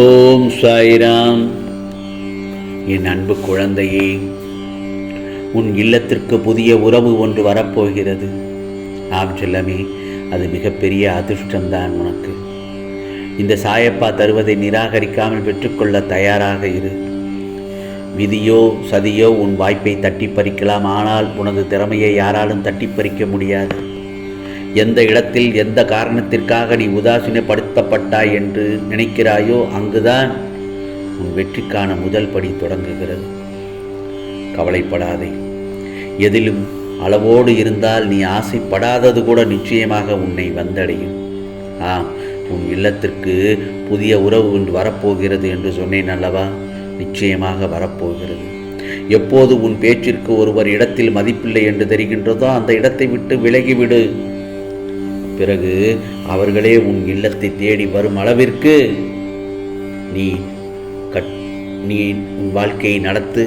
ஓம் சாய்ராம். என் அன்பு குழந்தையே உன் இல்லத்திற்கு புதிய உறவு ஒன்று வரப்போகிறது. ஆம் செல்லமே அது மிகப்பெரிய அதிர்ஷ்டம்தான் உனக்கு. இந்த சாயப்பா தருவதை நிராகரிக்காமல் பெற்றுக்கொள்ள தயாராக இரு. விதியோ சதியோ உன் வாய்ப்பை தட்டி பறிக்கலாம் ஆனால் உனது திறமையை யாராலும் தட்டி பறிக்க முடியாது. எந்த இடத்தில் எந்த காரணத்திற்காக நீ உதாசீனப்படுத்தப்பட்டாய் என்று நினைக்கிறாயோ அங்குதான் உன் வெற்றிக்கான முதல் படி தொடங்குகிறது. கவலைப்படாதே. எதிலும் அளவோடு இருந்தால் நீ ஆசைப்படாதது கூட நிச்சயமாக உன்னை வந்தடையும். ஆ உன் இல்லத்திற்கு புதிய உறவு ஒன்று வரப்போகிறது என்று சொன்னேன் அல்லவா? நிச்சயமாக வரப்போகிறது. எப்போது உன் பேச்சிற்கு ஒருவர் இடத்தில் மதிப்பில்லை என்று தெரிகின்றதோ அந்த இடத்தை விட்டு விலகிவிடு. பிறகு அவர்களே உன் இல்லத்தை தேடி வரும் அளவிற்கு நீ கட் நீ உன் வாழ்க்கையை நடத்து.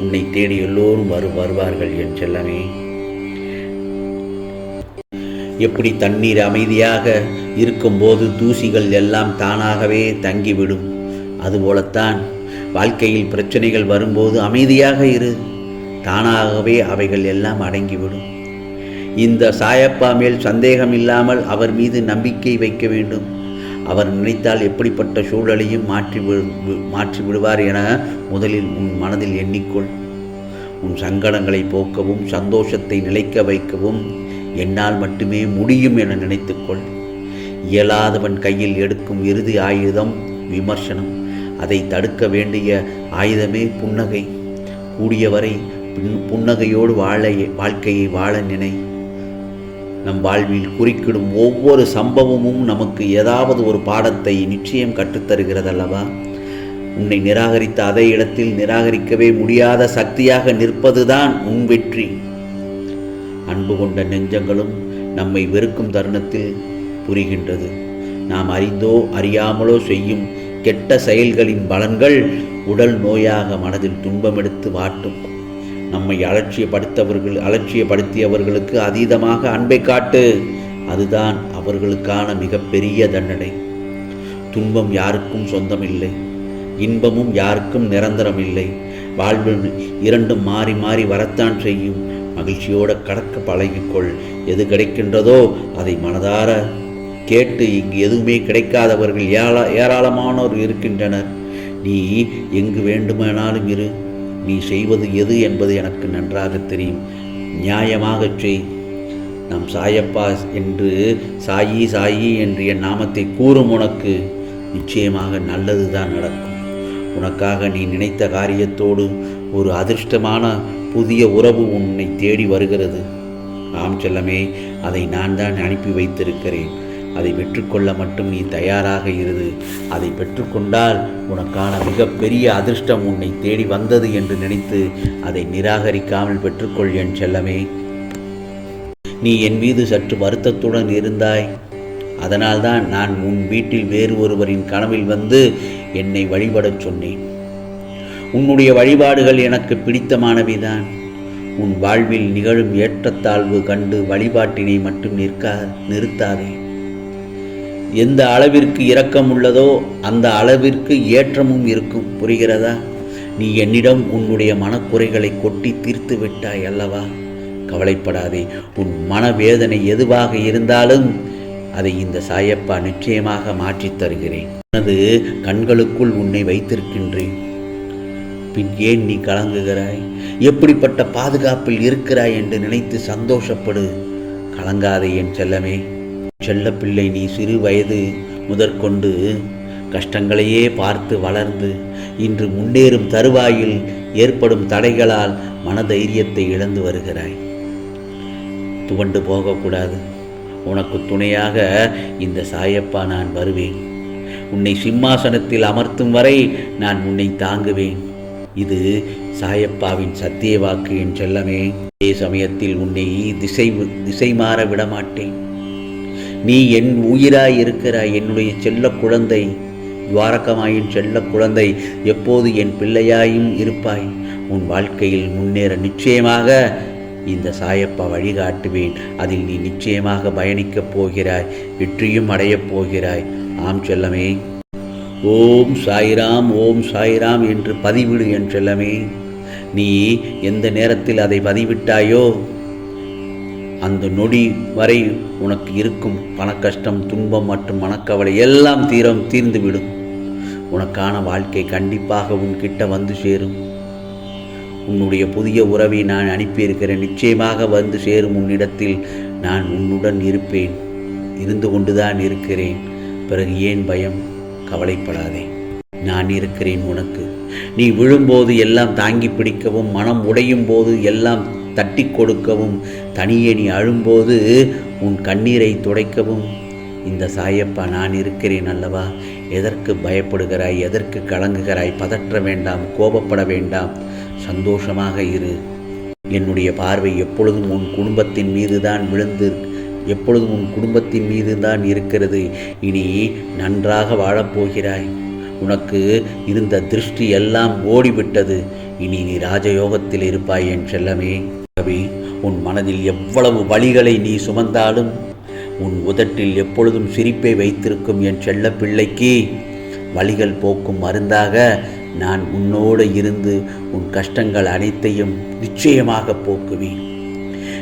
உன்னை தேடி எல்லோரும் வரு வருவார்கள் என் செல்லமே எப்படி தண்ணீர் அமைதியாக இருக்கும்போது தூசிகள் எல்லாம் தானாகவே தங்கிவிடும்? அதுபோலத்தான் வாழ்க்கையில் பிரச்சனைகள் வரும்போது அமைதியாக இரு. தானாகவே அவைகள் எல்லாம் அடங்கிவிடும். இந்த சாயப்பா மேல் சந்தேகம் இல்லாமல் அவர் மீது நம்பிக்கை வைக்க வேண்டும். அவர் நினைத்தால் எப்படிப்பட்ட சூழலையும் மாற்றி விடு- மாற்றி விடுவார் என முதலில் உன் மனதில் எண்ணிக்கொள். உன் சங்கடங்களை போக்கவும் சந்தோஷத்தை நிலைக்க வைக்கவும் என்னால் மட்டுமே முடியும் என நினைத்துக்கொள். இயலாதவன் கையில் எடுக்கும் இறுதி ஆயுதம் விமர்சனம். அதை தடுக்க வேண்டிய ஆயுதமே புன்னகை. கூடியவரை புன்னகையோடு வாழ வாழ்க்கையை வாழ நினை. நம் வாழ்வில் குறிக்கிடும் ஒவ்வொரு சம்பவமும் நமக்கு ஏதாவது ஒரு பாடத்தை நிச்சயம் கற்றுத்தருகிறதல்லவா? உன்னை நிராகரித்த அதே இடத்தில் நிராகரிக்கவே முடியாத சக்தியாக நிற்பதுதான் உன் வெற்றி. அன்பு கொண்ட நெஞ்சங்களும் நம்மை வெறுக்கும் தருணத்தில் புரிகின்றது. நாம் அறிந்தோ அறியாமலோ செய்யும் கெட்ட செயல்களின் பலன்கள் உடல் நோயாக மனதில் துன்பமெடுத்து வாட்டும். நம்மை அலட்சியப்படுத்தவர்கள் அலட்சியப்படுத்தியவர்களுக்கு அதீதமாக அன்பை காட்டு. அதுதான் அவர்களுக்கான மிகப்பெரிய தண்டனை. துன்பம் யாருக்கும் சொந்தமில்லை. இன்பமும் யாருக்கும் நிரந்தரமில்லை. வாழ்வில் இரண்டும் மாறி மாறி வரத்தான் செய்யும். மகிழ்ச்சியோட கடக்க பழகிக்கொள். எது கிடைக்கின்றதோ அதை மனதார கேட்டு இங்கு எதுவுமே கிடைக்காதவர்கள் ஏரா ஏராளமானோர் இருக்கின்றனர். நீ எங்கு வேண்டுமானாலும் இரு. நீ செய்வது எது என்பது எனக்கு நன்றாக தெரியும். நியாயமாகச் செய். நம் சாயப்பா என்று சாயி சாயி என்று என் நாமத்தை கூறும் உனக்கு நிச்சயமாக நல்லதுதான் நடக்கும். உனக்காக நீ நினைத்த காரியத்தோடு ஒரு அதிர்ஷ்டமான புதிய உறவு உன்னை தேடி வருகிறது. ஆம் செல்லமே அதை நான் தான் அனுப்பி வைத்திருக்கிறேன். அதை பெற்றுக்கொள்ள மட்டும் நீ தயாராக இரு. அதை பெற்றுக்கொண்டால் உனக்கான மிகப்பெரிய அதிர்ஷ்டம் உன்னை தேடி வந்தது என்று நினைத்து அதை நிராகரிக்காமல் பெற்றுக்கொள் என் செல்லமே. நீ என் மீது சற்று வருத்தத்துடன் இருந்தாய். அதனால்தான் நான் உன் வீட்டில் வேறு ஒருவரின் கனவில் வந்து என்னை வழிபடச் சொன்னேன். உன்னுடைய வழிபாடுகள் எனக்கு பிடித்தமானவைதான். உன் வாழ்வில் நிகழும் ஏற்றத்தாழ்வு கண்டு வழிபாட்டினை மட்டும் நிற்கா நிறுத்தாதே. எந்த அளவிற்கு இரக்கம் உள்ளதோ அந்த அளவிற்கு ஏற்றமும் இருக்கும். புரிகிறதா? நீ என்னிடம் உன்னுடைய மனக்குறைகளை கொட்டி தீர்த்து விட்டாய் அல்லவா? கவலைப்படாதே. உன் மனவேதனை எதுவாக இருந்தாலும் அதை இந்த சாயப்பா நிச்சயமாக மாற்றித் தருகிறேன். எனது கண்களுக்குள் உன்னை வைத்திருக்கின்றேன். பின் ஏன் நீ கலங்குகிறாய்? எப்படிப்பட்ட பாதுகாப்பில் இருக்கிறாய் என்று நினைத்து சந்தோஷப்படு. கலங்காதே என் செல்லமே. செல்லப்பிள்ளை நீ சிறு வயது முதற்கொண்டு கஷ்டங்களையே பார்த்து வளர்ந்து இன்று முன்னேறும் தருவாயில் ஏற்படும் தடைகளால் மனதைரியத்தை இழந்து வருகிறாய். துவண்டு போகக்கூடாது. உனக்கு துணையாக இந்த சாயப்பா நான் வருவேன். உன்னை சிம்மாசனத்தில் அமர்த்தும் வரை நான் உன்னை தாங்குவேன். இது சாயப்பாவின் சத்திய வாக்கு என் செல்லமே. அதே சமயத்தில் உன்னை திசை திசை மாற விடமாட்டேன். நீ என் உயிராய் இருக்கிறாய் என்னுடைய செல்ல குழந்தை. துவாரகமாயின் செல்ல குழந்தை எப்போது என் பிள்ளையாயும் இருப்பாய். உன் வாழ்க்கையில் முன்னேற நிச்சயமாக இந்த சாயப்பா வழிகாட்டுவேன். அதில் நீ நிச்சயமாக பயணிக்கப் போகிறாய் வெற்றியும் அடையப் போகிறாய். ஆம் செல்லமே. ஓம் சாய்ராம் ஓம் சாய்ராம் என்று பதிவிடு என் செல்லமே. நீ எந்த நேரத்தில் அதை பதிவிட்டாயோ அந்த நொடி வரை உனக்கு இருக்கும் பணக்கஷ்டம் துன்பம் மற்றும் மனக்கவலை எல்லாம் தீரம் தீர்ந்துவிடும். உனக்கான வாழ்க்கை கண்டிப்பாக உன்கிட்ட வந்து சேரும். உன்னுடைய புதிய உறவை நான் அனுப்பியிருக்கிறேன். நிச்சயமாக வந்து சேரும் உன்னிடத்தில் நான் உன்னுடன் இருப்பேன். இருந்து கொண்டுதான் இருக்கிறேன். பிறகு ஏன் பயம்? கவலைப்படாதே. நான் இருக்கிறேன் உனக்கு. நீ விழும்போது எல்லாம் தாங்கி பிடிக்கவும் மனம் உடையும் போது எல்லாம் தட்டி கொடுக்கவும் தனியே நீ அழும்போது உன் கண்ணீரை துடைக்கவும். இந்த சாயப்பா நான் இருக்கிறேன் அல்லவா? எதற்கு பயப்படுகிறாய்? எதற்கு கலங்குகிறாய்? பதற்ற வேண்டாம் கோபப்பட வேண்டாம். சந்தோஷமாக இரு. என்னுடைய பார்வை எப்பொழுதும் உன் குடும்பத்தின் மீது தான் விழுந்து எப்பொழுதும் உன் குடும்பத்தின் மீது தான் இருக்கிறது. இனி நன்றாக வாழப்போகிறாய். உனக்கு இருந்த திருஷ்டி எல்லாம் ஓடிவிட்டது. இனி நீ ராஜயோகத்தில் இருப்பாய் என் செல்லமே. ஆகவே உன் மனதில் எவ்வளவு வழிகளை நீ சுமந்தாலும் உன் உதட்டில் எப்பொழுதும் சிரிப்பை வைத்திருக்கும் என் செல்ல பிள்ளைக்கு வழிகள் போக்கும் மருந்தாக நான் உன்னோடு இருந்து உன் கஷ்டங்கள் அனைத்தையும் நிச்சயமாக போக்குவேன்.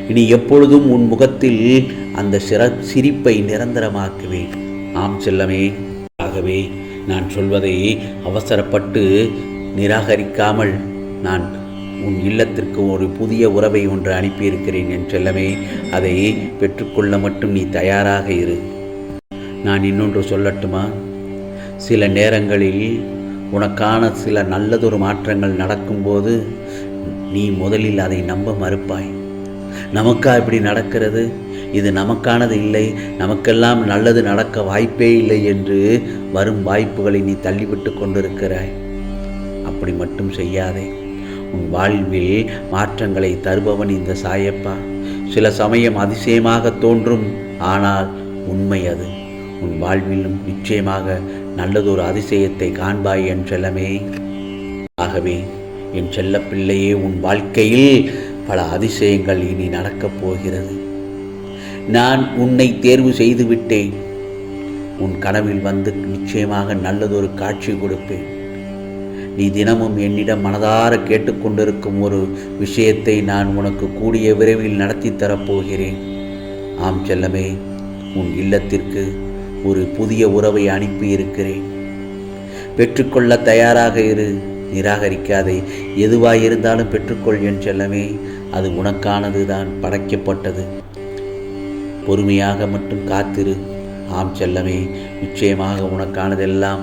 இனி எப்பொழுதும் உன் முகத்தில் அந்த சிற சிரிப்பை நிரந்தரமாக்குவேன். ஆம் செல்லமே ஆகவே நான் சொல்வதை அவசரப்பட்டு நிராகரிக்காமல் நான் உன் இல்லத்திற்கு ஒரு புதிய உறவை ஒன்று அனுப்பியிருக்கிறேன் என் செல்லமே அதை பெற்றுக்கொள்ள மட்டும் நீ தயாராக இரு. நான் இன்னொன்று சொல்லட்டுமா? சில நேரங்களில் உனக்கான சில நல்லதொரு மாற்றங்கள் நடக்கும்போது நீ முதலில் அதை நம்ப மறுப்பாய். நமக்கா இப்படி நடக்கிறது? இது நமக்கானது இல்லை. நமக்கெல்லாம் நல்லது நடக்க வாய்ப்பே இல்லை என்று வரும் வாய்ப்புகளை நீ தள்ளிவிட்டு கொண்டிருக்கிறாய். அப்படி மட்டும் செய்யாதே. வாழ்வில் மாற்றங்களை தருபவன் இந்த சாயப்பா. சில சமயம் அதிசயமாக தோன்றும் ஆனால் உண்மை அது. உன் வாழ்விலும் நிச்சயமாக நல்லதொரு அதிசயத்தை காண்பாய் என் செல்லமே. ஆகவே என் செல்லப்பிள்ளையே உன் வாழ்க்கையில் பல அதிசயங்கள் இனி நடக்கப் போகிறது. நான் உன்னை தேர்வு செய்து விட்டேன். உன் கனவில் வந்து நிச்சயமாக நல்லதொரு காட்சி கொடுப்பேன். நீ தினமும் என்னிடம் மனதார கேட்டுக்கொண்டிருக்கும் ஒரு விஷயத்தை நான் உனக்கு கூடிய விரைவில் நடத்தி தரப்போகிறேன். ஆம் செல்லமே உன் இல்லத்திற்கு ஒரு புதிய உறவை அனுப்பியிருக்கிறேன். பெற்றுக்கொள்ள தயாராக இரு நிராகரிக்காதே. எதுவாயிருந்தாலும் பெற்றுக்கொள் என் செல்லமே அது உனக்கானது தான் படைக்கப்பட்டது. பொறுமையாக மட்டும் காத்திரு. ஆம் செல்லமே நிச்சயமாக உனக்கானதெல்லாம்